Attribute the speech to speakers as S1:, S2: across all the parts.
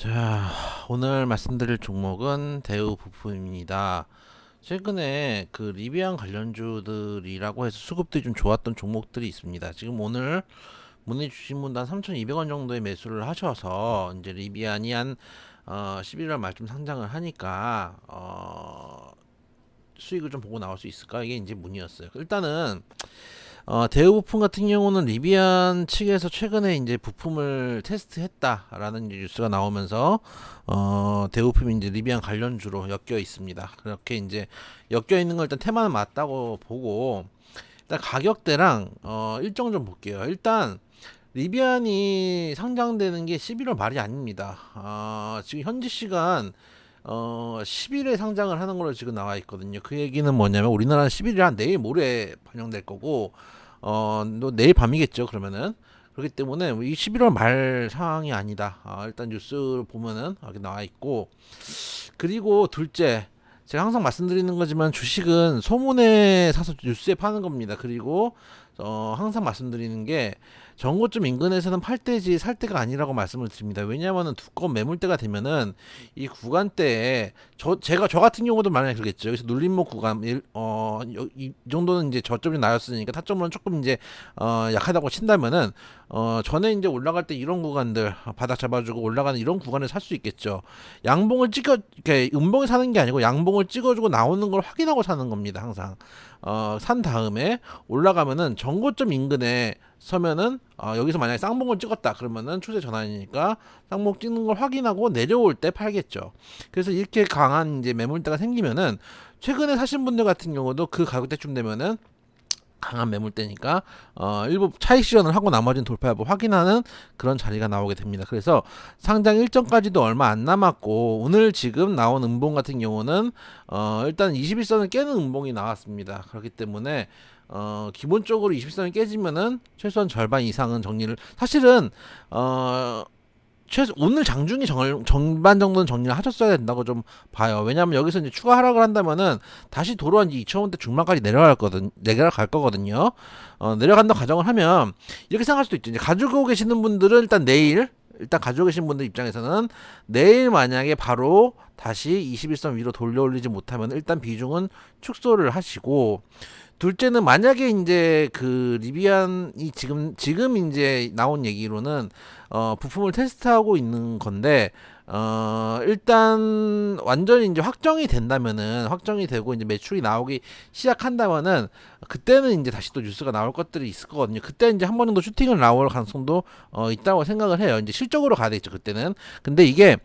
S1: 자, 오늘 말씀드릴 종목은 대우 부품입니다. 최근에 그 리비안 관련주들이라고 해서 수급들이 좀 좋았던 종목들이 있습니다. 지금 오늘 문의 주신 분단 3,200원 정도의 매수를 하셔서 이제 리비안이 한 어, 11월 말쯤 상장을 하니까 어, 수익을 좀 보고 나올 수 있을까? 이게 이제 문의였어요. 일단은 어, 대우 부품 같은 경우는 리비안 측에서 최근에 이제 부품을 테스트했다라는 뉴스가 나오면서 어, 대우 부품이 이제 리비안 관련주로 엮여 있습니다. 그렇게 이제 엮여 있는 걸 일단 테마는 맞다고 보고 일단 가격대랑 어, 일정 좀 볼게요. 일단 리비안이 상장되는 게 11월 말이 아닙니다. 아, 지금 현지 시간 어 10일에 상장을 하는 걸로 지금 나와 있거든요. 그 얘기는 뭐냐면 우리나라는 11일 내일 모레 반영될 거고 어또 내일 밤이겠죠. 그러면은 그렇기 때문에 이 11월 말 상황이 아니다. 아, 일단 뉴스 보면은 여기 나와 있고 그리고 둘째 제가 항상 말씀드리는 거지만 주식은 소문에 사서 뉴스에 파는 겁니다. 그리고 어, 항상 말씀드리는 게 정고점 인근에서는 팔 때지 살 때가 아니라고 말씀을 드립니다. 왜냐하면은 두꺼운 매물대가 되면은 이 구간대에 저 제가 저 같은 경우도 만약에 그러겠죠. 여기서 눌림목 구간 일- 어, 여- 이 정도는 이제 저점이 나였으니까 타점은 조금 이제 어, 약하다고 친다면은 어, 전에 이제 올라갈 때 이런 구간들 바닥 잡아주고 올라가는 이런 구간을 살 수 있겠죠. 양봉을 찍어 이렇게 음봉에 사는 게 아니고 양봉을 찍어주고 나오는 걸 확인하고 사는 겁니다. 항상 어, 산 다음에 올라가면은 정 고점 인근에 서면은 어, 여기서 만약에 쌍봉을 찍었다 그러면은 추세 전환이니까 쌍봉 찍는 걸 확인하고 내려올 때 팔겠죠. 그래서 이렇게 강한 이제 매물대가 생기면은 최근에 사신 분들 같은 경우도 그 가격대쯤 되면은 강한 매물대니까 어 일부 차익 실현을 하고 나머지는 돌파해보 확인하는 그런 자리가 나오게 됩니다. 그래서 상장 일정까지도 얼마 안 남았고 오늘 지금 나온 음봉 같은 경우는 어 일단 21선을 깨는 음봉이 나왔습니다. 그렇기 때문에 어 기본적으로 21선이 깨지면은 최소한 절반 이상은 정리를 사실은 어 최소 오늘 장중에 정, 전반 정도는 정리를 하셨어야 된다고 좀 봐요. 왜냐하면 여기서 이제 추가 하락을 한다면은 다시 도로 한 2,000원대 중반까지 내려갈 거든 내려갈 거거든요. 어, 내려간다 가정을 하면 이렇게 생각할 수도 있죠. 이제 가지고 계시는 분들은 일단 내일 일단 가지고 계신 분들 입장에서는 내일 만약에 바로 다시 21선 위로 돌려올리지 못하면 일단 비중은 축소를 하시고 둘째는 만약에 이제 그 리비안이 지금 지금 이제 나온 얘기로는 어 부품을 테스트하고 있는 건데 어 일단 완전히 이제 확정이 된다면은 확정이 되고 이제 매출이 나오기 시작한다면은 그때는 이제 다시 또 뉴스가 나올 것들이 있을 거거든요. 그때 이제 한 번 정도 슈팅을 나올 가능성도 어 있다고 생각을 해요. 이제 실적으로 가야 되겠죠 그때는. 근데 이게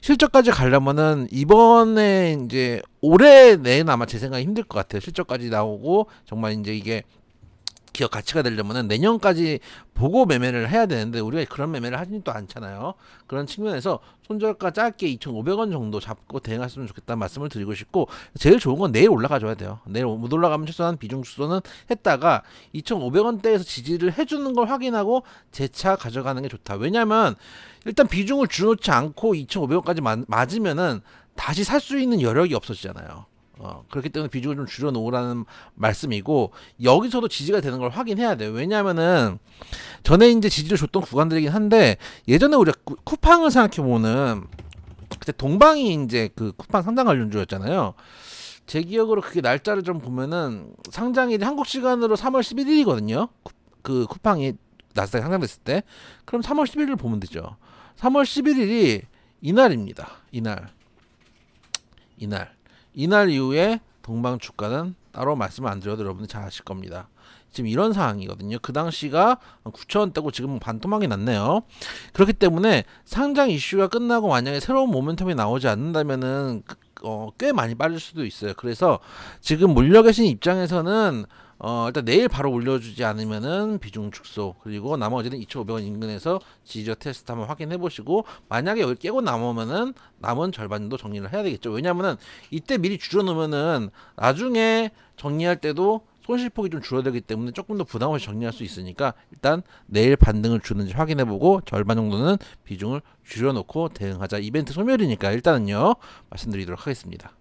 S1: 실적까지 가려면은 이번에 이제 올해 내는 아마 제 생각에 힘들 것 같아요. 실적까지 나오고 정말 이제 이게 기업 가치가 되려면은 내년까지 보고 매매를 해야 되는데 우리가 그런 매매를 하지도 않잖아요. 그런 측면에서 손절가 짧게 2,500원 정도 잡고 대응했으면 좋겠다는 말씀을 드리고 싶고 제일 좋은 건 내일 올라가줘야 돼요. 내일 못 올라가면 최소한 비중 축소는 했다가 2,500원대에서 지지를 해주는 걸 확인하고 재차 가져가는 게 좋다. 왜냐면 일단 비중을 줄여놓지 않고 2,500원까지 맞으면은 다시 살 수 있는 여력이 없어지잖아요. 어, 그렇기 때문에 비중을 좀 줄여놓으라는 말씀이고 여기서도 지지가 되는 걸 확인해야 돼요. 왜냐하면은 전에 이제 지지를 줬던 구간들이긴 한데 예전에 우리가 쿠- 쿠팡을 생각해 보면은 그때 동방이 이제 그 쿠팡 상장 관련주였잖아요. 제 기억으로 그게 날짜를 좀 보면은 상장일이 한국 시간으로 3월 11일이거든요. 그 쿠팡이 나스닥 상장됐을 때 그럼 3월 11일을 보면 되죠. 3월 11일이 이날입니다. 이날. 이날. 이날 이후에 동방 주가는 따로 말씀을 안 드려도 여러분들 잘 아실 겁니다. 지금 이런 상황이거든요. 그 당시가 9천원대고 지금 반토막이 났네요. 그렇기 때문에 상장 이슈가 끝나고 만약에 새로운 모멘텀이 나오지 않는다면은 그- 어, 꽤 많이 빠질 수도 있어요. 그래서 지금 몰려 계신 입장에서는 어, 일단 내일 바로 올려주지 않으면은 비중 축소 그리고 나머지는 2,500원 인근에서 지지어 테스트 한번 확인해 보시고 만약에 여기 깨고 남으면은 남은 절반 정도 정리를 해야 되겠죠. 왜냐면은 이때 미리 줄여놓으면은 나중에 정리할 때도 손실폭이 좀 줄어들기 때문에 조금 더 부담 없이 정리할 수 있으니까 일단 내일 반등을 주는지 확인해 보고 절반 정도는 비중을 줄여놓고 대응하자. 이벤트 소멸이니까 일단은요 말씀드리도록 하겠습니다.